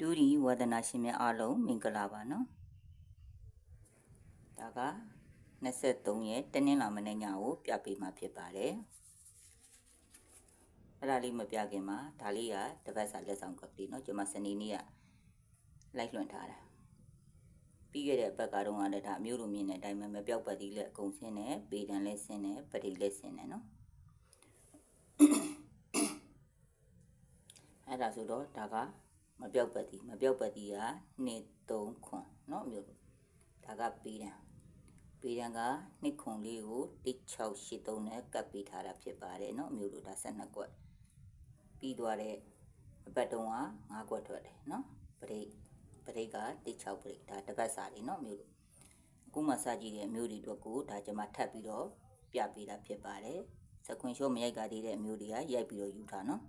ဒူရီဝါဒနာရှင်များအားလုံးမင်္ဂလာပါနော်ဒါက23ရက်တနင်္လာမနေ့ညကိုပြပေးမှာဖြစ်ပါတယ်အဲ့ဒါလေးမပြခင်မှာဒါလေးကတပတ်စာလက်ဆောင်ကပ်လေးနော်ကျွန်မစနေနေ့ကလိုက်လွှင့်ထားတာပြီးခဲ့တဲ့ဘက်ကတော့ကလည်းဒါအမျိုးလိုမြင်တဲ့အတိုင်းပဲမပြောက်ပတ်သီးလက်အကုန်ဆင်းတယ်ပေတံလည်းဆင်းတယ်ပတိလည်းဆင်းတယ်နော်အဲ့ဒါဆိုတော့ဒါက မပြောက်ပတ်တီမပြောက်ပတ်တီက2 3ခွန်เนาะမျိုးဒါကပေးတံပေးတံက2ခွန်လေးကို1683နဲ့ကပ်ပေးထားတာဖြစ်ပါတယ်เนาะမျိုးတို့ဒါ12ကွက်ပြီးသွားတဲ့အပတ်တုံးက9ကွက်ထွက်တယ်เนาะပရိတ်ပရိတ်က16ပရိတ်ဒါတစ်ပတ်စာလေးเนาะမျိုးတို့အခုမှစကြည့်တဲ့အမျိုးတွေအတွက်ကိုဒါကျွန်မထပ်ပြီးတော့ပြပေးတာဖြစ်ပါတယ်စခွင်ရှော့မရိုက်ကသေးတဲ့အမျိုးတွေကရိုက်ပြီးတော့ယူထားเนาะ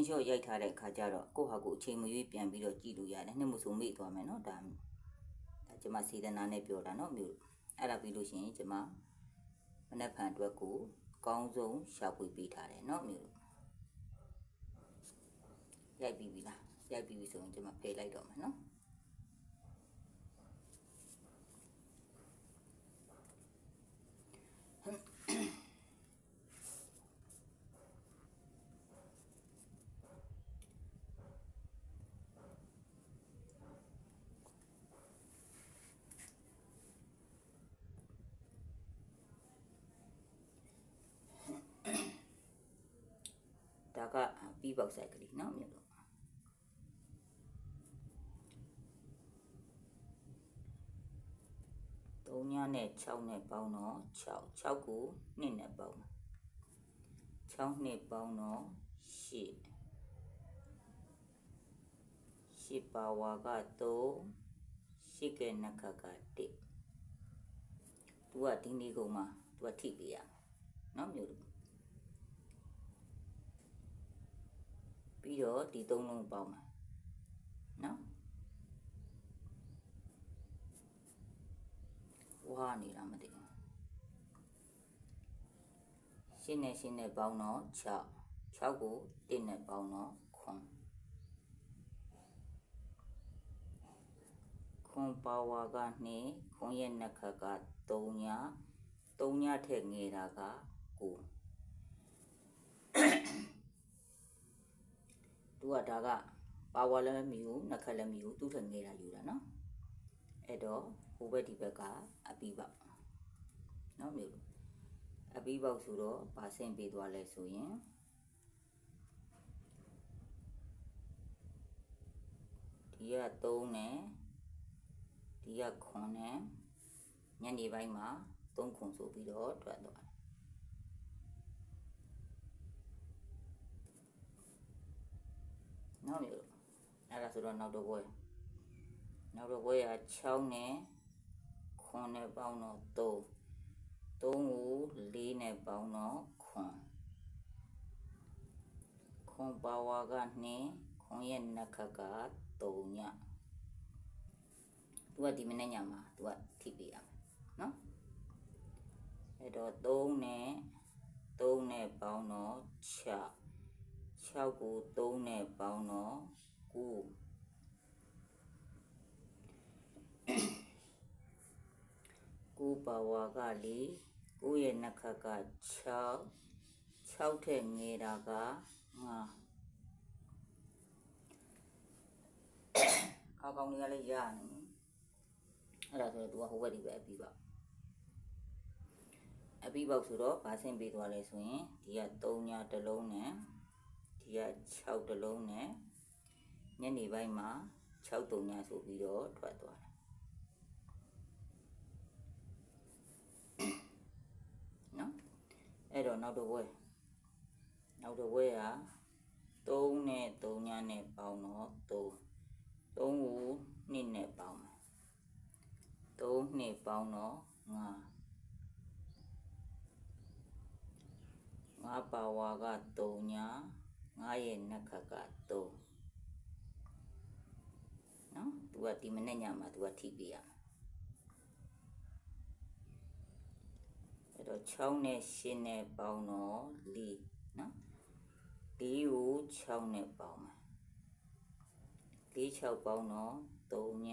င်းလျှော့ရိုက်ထားတဲ့အခါကျတော့ကိုယ့်ဟာကိုယ်အချိန်မရွေးပြန်ပြီးတော့ကြည့်လို့ရတယ်နှစ်မဆိုမိသွားမယ်နော်ဒါဒါကျွန်မစေတနာနဲ့ပြောတာနော်မြို့အဲ့ဒါပြီးလို့ရှိရင်ကျွန်မမနက်ဖြန်အတွက်ကိုကောင်းဆုံးရှာဖွေပေးထားတယ်နော်မြို့ရိုက်ပြီးပြီလားရိုက်ပြီးပြီဆိုရင်ကျွန်မဖယ်လိုက်တော့မယ်နော် ပြီးပေါက်ဆိုင်ကလေးနော်မြို့တော်မှာ၃ညနဲ့6နဲ့ပေါင်းတော့6 6ကို2နဲ့ပေါင်း6နဲ့ပေါင်းတော့8 8ပါဝါက3 8ကဲနှခက1သူကဒီနေ့ကုန်မှာသူကထိပေးရမယ်နော်မြို့တော် ပြီးတော့ဒီသုံးလုံးပေါင်းမှာနော်ဝါနေတာမသိဘူးရှင်းနဲ့ရှင်းနဲ့ပေါင်းတော့6 6ကို1နဲ့ပေါင်းတော့ခွန်ခွန်ပါဝါက2ခွန်ရဲ့နှစ်ခါက3ည3ညထက်ငယ်တာက9 သူကဒါကပါဝါလည်းမီဘူးနှက်ခက်လည်းမီဘူးသူ့ထက်ငယ်တာယူတာနော်အဲ့တော့ဟိုဘက်ဒီဘက်ကအပီးပေါက်နော်မျိုးအပီးပေါက်ဆိုတော့ပါဆင့်ပေးသွားလဲဆိုရင်ဒီက3နဲ့ဒီက9နဲ့ညနေပိုင်းမှာ3ခွန်ဆိုပြီးတော့ထွက်သွားတယ် နော်မျိုးအဲ့ဒါဆိုတော့နောက်တော့ဘွဲနောက်တော့ဘွဲက6နဲ့9နဲ့ပေါင်းတော့3 3ကို4နဲ့ပေါင်းတော့ခွန်ခွန်ပါဝါက2ခွန်ရဲ့နှက်ခက်က3ညသူကဒီမနေ့ညမှာသူကထိပေးရမယ်နော်အဲ့တော့3နဲ့3နဲ့ပေါင်းတော့6 6ကို3နဲ့ပေါင်းတော့9 9ပါဝါကလေ9ရဲ့နှစ်ခါက6 6ထက်ငယ်တာက5ခါကောင်းလေးကလည်းရနေအဲ့ဒါဆိုတော့ तू ကဟိုဘက်ဒီဘက်အပြီးပါအပြီးပေါက်ဆိုတော့ဗာဆင်းပေးသွားလဲဆိုရင်ဒီက3ညတစ်လုံးနဲ့ ဒီက6တလုံးနဲ့ညနေပိုင်းမှာ6တုံညဆိုပြီးတော့ထွက်သွားတယ်နော်အဲ့တော့နောက်တစ်ဝဲနောက်တစ်ဝဲက3နဲ့3ညနဲ့ပေါင်းတော့3 3ကို2နဲ့ပေါင်းမယ်3နှစ်ပေါင်းတော့5 5ပါဝါက3ည ငါရဲ့နက်ခတ်က3နော်သူကဒီမနေ့ညမှာသူကထိပေးရမယ်တော့6နဲ့8နဲ့ပေါင်းတော့4နော်4ကို6နဲ့ပေါင်းမယ်4 6ပေါင်းတော့3ည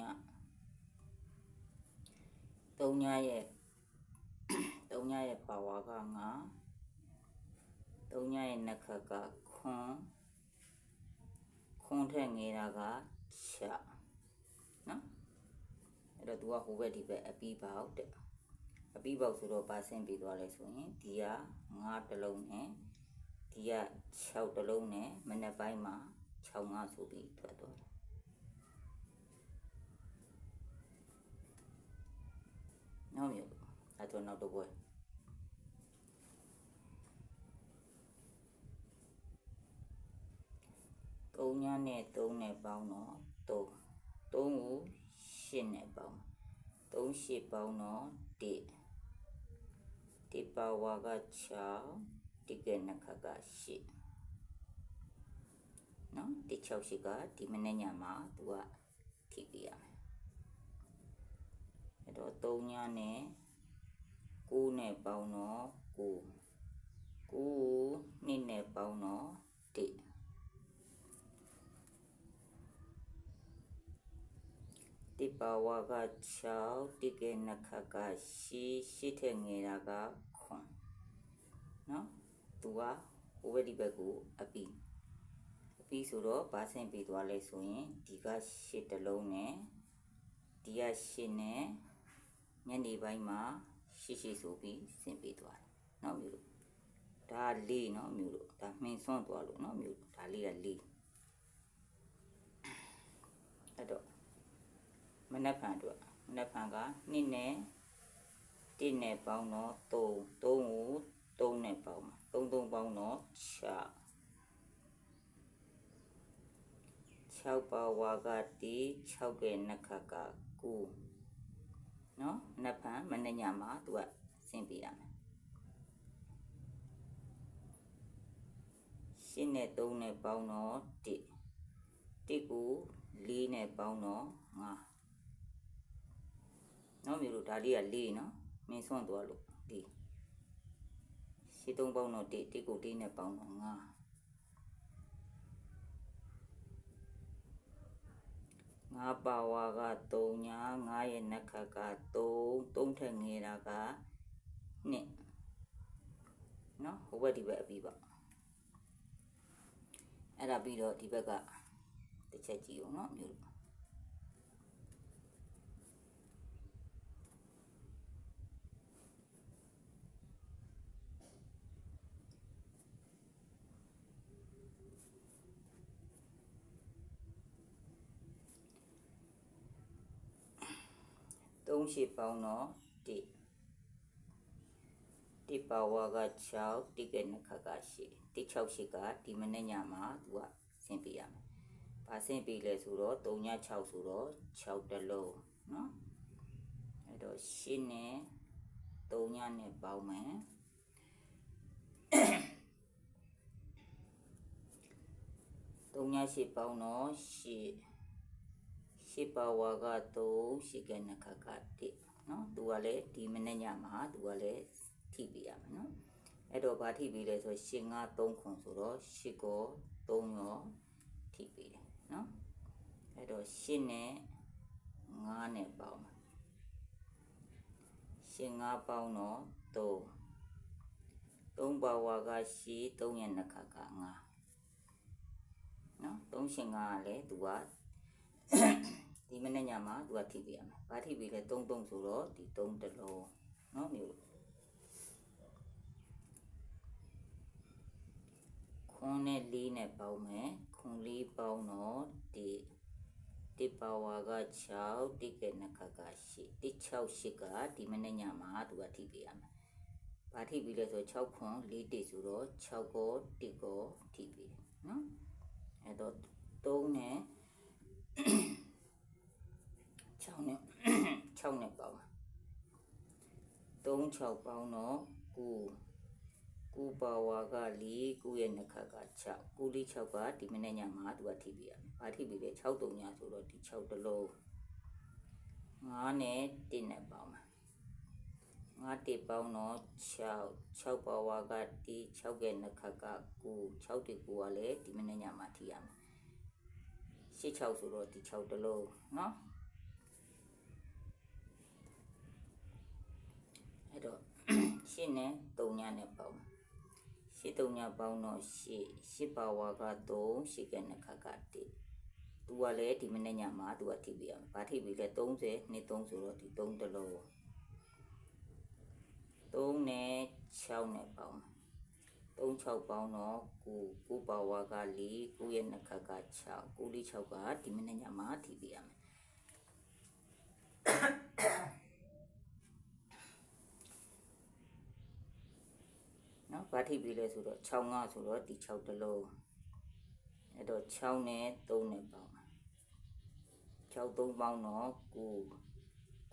3ညရဲ့3ညရဲ့ပါဝါက9 3ညရဲ့နှစ်ခတ်ကခွန်းခွန်းထက်ငယ်တာက6နော်အဲ့တော့ तू ကဟိုဘက်ဒီဘက်အပီးပေါက်တဲ့အပီးပေါက်ဆိုတော့ပါဆင့်ပြီးသွားလဲဆိုရင်ဒီက9တလုံးနဲ့ဒီက6တလုံးနဲ့မနေ့ပိုင်းမှာ6 5ဆိုပြီးထွက်သွားတယ်နောက်မျိုးအဲ့တော့နောက်တော့ပွဲ 3ညနဲ့3နဲ့ပေါင်းတော့3 3ကို8နဲ့ပေါင်း3 8ပေါင်းတော့1ဒီပါဝါက6ဒီကနခက8နော်ဒီ6ရှိကဒီမနေ့ညမှာသူကထိပြရမယ်အဲ့တော့3ညနဲ့9နဲ့ပေါင်းတော့9 9ကို2နဲ့ပေါင်းတော့1တိ ပါဝါက6တိကေနခကရှိရှိတဲ့ငယ်တာကခွန်နော်သူကဟိုဘက်ဒီဘက်ကိုအပီအပီဆိုတော့ဘာဆင့်ပြီးသွားလဲဆိုရင်ဒီကရှစ်တလုံးနဲ့ဒီကရှစ်နဲ့ညနေပိုင်းမှာရှိရှိဆိုပြီးဆင့်ပြီးသွားတယ်နော်မျိုးလို့ဒါလေးနော်မျိုးလို့ဒါမှင်စွန့်သွားလို့နော်မျိုးဒါလေးကလေးအဲ့တော့ မနက်ဖြန်အတွက်မနက်ဖြန်က2နဲ့1နဲ့ပေါင်းတော့3 3ကို3နဲ့ပေါင်းမှာ3 3ပေါင်းတော့6 6ပါဝါကတိ6ရဲ့နှစ်ခတ်က9နော်မနက်ဖြန်မနေ့ညမှာသူကဆင်းပြရမယ်ရှင်းနဲ့3နဲ့ပေါင်းတော့1 1ကို4နဲ့ပေါင်းတော့5 နော်မျိုးတို့ဒါလေးကလေးနော်မင်းစွန့်သွားလို့ဒီရှင်းသုံးပေါင်းတော့တိတိကိုတိနဲ့ပေါင်းတော့ငါငါပါဝါက3ညာငါရဲ့နက်ခတ်က3 3ထက်ငယ်တာက2နော်ဟိုဘက်ဒီဘက်အပြီးပါအဲ့ဒါပြီးတော့ဒီဘက်ကတစ်ချက်ကြည့်အောင်နော်မျိုးတို့ 3ရှိပေါင်းတော့1တိပါဝါက6တိကနခကရှိတိ6ရှိကဒီမနေ့ညမှာသူကဆင်းပြရမယ်။ဘာဆင်းပြလဲဆိုတော့3ည6ဆိုတော့6တလုံးနော်။အဲ့တော့ရှင်းနဲ့3ညနဲ့ပေါင်းမယ်။3ညရှိပေါင်းတော့ရှင်း ရှစ်ပါဝါက3ရှိကနခကတိနော်သူကလည်းဒီမနေ့ညမှာသူကလည်းထိပြရမယ်နော်အဲ့တော့ဘာထိပြီလဲဆိုရှင်က3ခွန်ဆိုတော့ရှစ်ကို3ရောထိပြီတယ်နော်အဲ့တော့ရှစ်နဲ့9နဲ့ပေါင်းရှင်9ပေါင်းတော့3 3ပါဝါကရှိ3ရဲ့နှစ်ခါက9နော်3ရှင်9ကလည်းသူက ဒီမနေ့ညမှာသူကထိပြရမယ်။ဘာထိပြီလဲ3 3ဆိုတော့ဒီ3တလုံးနော်မျိုးခွန်နဲ့လေးနဲ့ပေါင်းမယ်ခွန်လေးပေါင်းတော့ဒီတိပါဝါက6တိကနခက8တိ6 8ကဒီမနေ့ညမှာသူကထိပြရမယ်။ဘာထိပြီလဲဆို6ခွန်4တိဆိုတော့6ကို1ကိုထိပြီနော်။အဲ့တော့3နဲ့ 6နဲ့6နဲ့ပေါင်း3 6ပေါင်းတော့9 9ပါဝါက4 9ရဲ့နှစ်ခတ်က6 9လေး6ကဒီမနေ့ညမှာသူကထိပြရမယ်။ဘာထိပြီလဲ6 3ညဆိုတော့ဒီ6တလုံး9နဲ့1နဲ့ပေါင်းမှာ ငါတစ်ပေါင်းတော့6 6ပါဝါကဒီ6ရဲ့နှစ်ခတ်က9 6တစ်9ကလည်းဒီမနေ့ညမှာထိရမယ်8 6ဆိုတော့ဒီ6တလုံးเนาะ အဲ့တော့ရှင်းနဲ့3ညနဲ့ပေါင်းရှင်း3ညပေါင်းတော့ရှင်းရှင်းပါဝါက3ရှင်းရဲ့နှစ်ခတ်က1သူကလည်းဒီမနေ့ညမှာသူကထိပြရမယ်။ဘာထိပြီလဲ30နှစ်3ဆိုတော့ဒီ3တလုံး3နဲ့6နဲ့ပေါင်း3 6ပေါင်းတော့9 9ပါဝါက4 9ရဲ့နှစ်ခတ်က6 9လေး6ကဒီမနေ့ညမှာထိပြရမယ်။နော် ဘာထိပြီလဲဆိုတော့6ငါဆိုတော့ဒီ6တလုံးအဲ့တော့6နဲ့3နဲ့ပေါင်း6 3ပေါင်းတော့9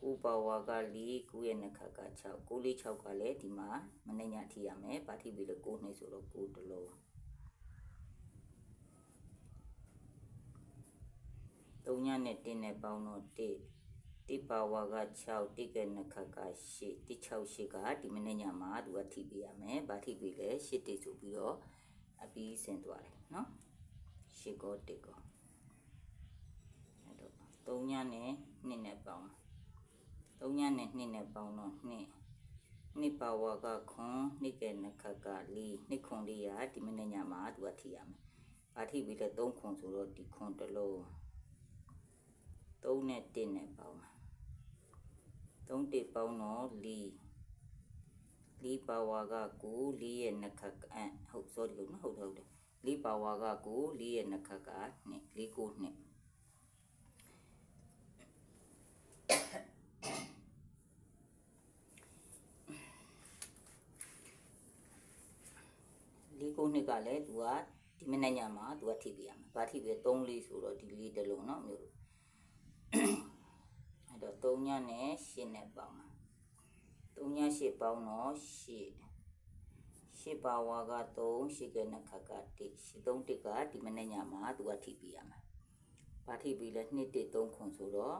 9ပါဝါက4 9ရဲ့နှစ်ခတ်က6 9လေး6ကလည်းဒီမှာမနေ့ညထိရမယ်။ဘာထိပြီလဲ9နှစ်ဆိုတော့9တလုံး3ညနဲ့1နဲ့ပေါင်းတော့1 တိပါဝါက6တိကဲနှစ်ခတ်က8တိ6 8ကဒီမနေ့ညမှာသူကထိပြရမယ်။ဘာထိပြီလဲ8တိဆိုပြီးတော့အပြီးဆင်သွားတယ်နော်။8ကော1ကောအဲ့တော့3ညနဲ့2နဲ့ပေါင်း3ညနဲ့2နဲ့ပေါင်းတော့2နှစ်ပါဝါကခွန်နှစ်ကဲနှစ်ခတ်က4နှစ်ခွန်လေးရဒီမနေ့ညမှာသူကထိရမယ်။ဘာထိပြီလဲ3ခွန်ဆိုတော့ဒီခွန်တစ်လုံး3နဲ့1နဲ့ပေါင်း 3တစ်ပေါင်းတော့4 4ပါဝါက9 4ရဲ့နှစ်ခတ်အဟုတ် sorry လို့နော်ဟုတ်တယ်ဟုတ်တယ်4ပါဝါက9 4ရဲ့နှစ်ခတ်က2 4 9 2လေးကိုနှစ်ကလည်းသူကဒီမနေ့ညမှာသူကထိပြရမှာ။ဘာထိပြ3လေးဆိုတော့ဒီလေးတစ်လုံးเนาะမျိုးလို့အဲ့ တော့3ညနဲ့8နဲ့ပေါင်းမှာ3ည8ပေါင်းတော့8 8ပါဝါက3 8ကနှစ်ခတ်က1 8 3တစ်ကဒီမနေ့ညမှာသူကထိပြရမှာ။ဘာထိပြလဲ2 1 3ခွန်ဆိုတော့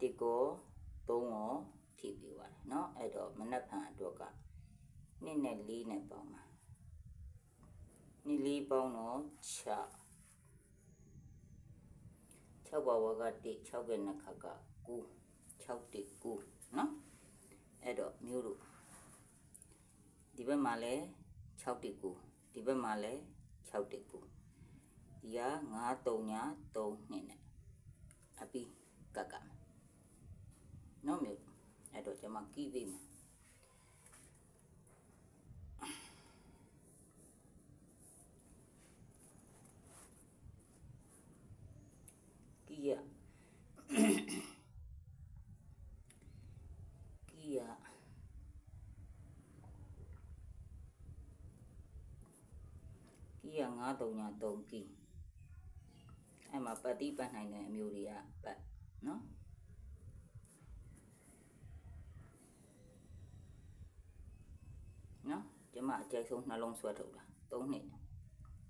1ကို3ကိုထိပြပါတယ်เนาะအဲ့တော့မနက်ဖြန်အတွက်က2နဲ့4နဲ့ပေါင်းမှာနီလေးပေါင်းတော့6 6ပါဝါက1 6ကနှစ်ခါက9 6တိ9နော်အဲ့တော့မျိုးတို့ဒီဘက်မှာလဲ6တိ9ဒီဘက်မှာလဲ6တိ9ဒီက9 3ညာ3နှစ်နဲ့အပီးကကနော်မျိုးအဲ့တော့ကျွန်မကီးပေးမ 933ကီအဲ့မှာပတ်တိပတ်နိုင်တဲ့အမျိုးတွေကပတ်နော်နော်ကျမအကြိုက်ဆုံးနှလုံးဆွဲထုတ်တာ3နှစ်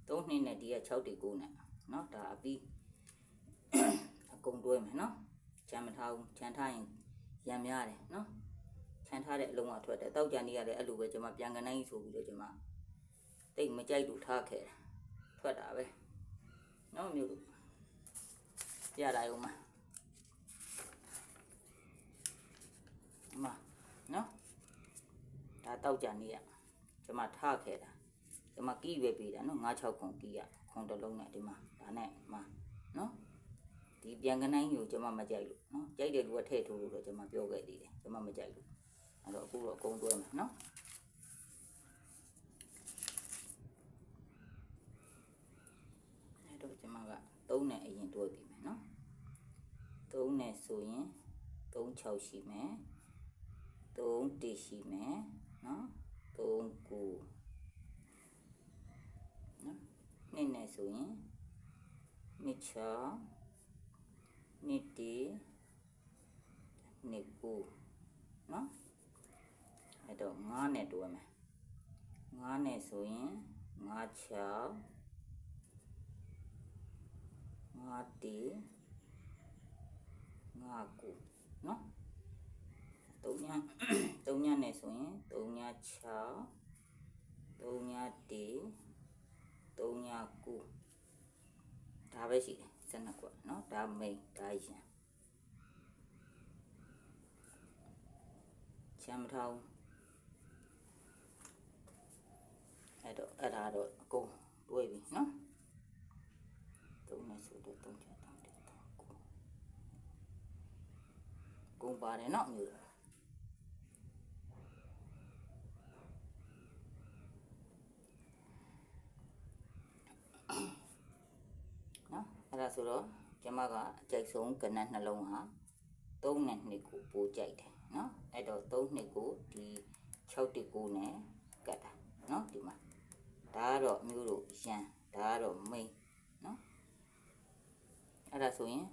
3နှစ်နဲ့ဒီက6တိ9နဲ့နော်ဒါအပြီးအကုန်တွဲမယ်နော်ချမ်းမထားဘူးချမ်းထားရင်ရံများတယ်နော်ချမ်းထားတဲ့အလုံးကထွက်တယ်တောက်ကြံနေရတယ်အဲ့လိုပဲကျမပြန်ကနိုင်ဆိုပြီးတော့ကျမ တိတ်မကြိုက်လို့ထားခဲ့တာထွက်တာပဲနော်မျိုးတို့ပြတာရုံမှာမနော်ဒါတောက်ကြံနေရကျမထားခဲ့တာကျမကီးပဲပေးတာနော်9 6ခွန်ကီးရခွန်တစ်လုံးနဲ့ဒီမှာဒါနဲ့မှာနော်ဒီပြန်ကနိုင်ကိုကျမမကြိုက်လို့နော်ကြိုက်တဲ့လူကထည့်ထိုးလို့တော့ကျမပြောခဲ့သေးတယ်ကျမမကြိုက်လို့အဲ့တော့အခုတော့အကုန်တွဲမှာနော်အဲ့တော့ကျမက 3နဲ့အရင်တွဲပြီးမယ်နော်3နဲ့ဆိုရင်3 6ရှိမယ်3တရှိမယ်နော်3 9နော်နှစ်နဲ့ဆိုရင်နှစ်6နှစ်တီနှစ်9နော်အဲ့တော့9နဲ့တွဲမယ်9နဲ့ဆိုရင်9 6 ngati ngaku no tụnya tụnya này xuống tụnya cha tụnya ti tụnya ku ta bây chị. Chân là của nó ta mình ta xem thâu ở đó ở đó cô đuôi bị nó no? သုံးလိုက်ဆိုတော့သုံးချောင်းတောင်းတယ်ကုန်းကုန်းပါတယ်နော်မျိုးနော်အဲ့ဒါဆိုတော့ကျမကအကြိုက်ဆုံးကနက်နှလုံးဟာ3နဲ့2ကိုပိုကြိုက်တယ်နော်အဲ့တော့3နှစ်ကိုဒီ6တစ်ကိုနဲ့ကတ်တာနော်ဒီမှာဒါကတော့မျိုးတို့ရန်ဒါကတော့ main နော် အဲ့ဒါဆိုရင်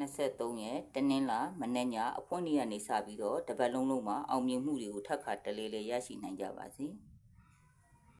23ရဲ့တနင်္လာမနေ့ညအဖွင့်နေ့ကနေစပြီးတော့တပတ်လုံးလုံးမှာအောင်မြင်မှုတွေကိုထပ်ခါတလေလေရရှိနိုင်ကြပါစေ။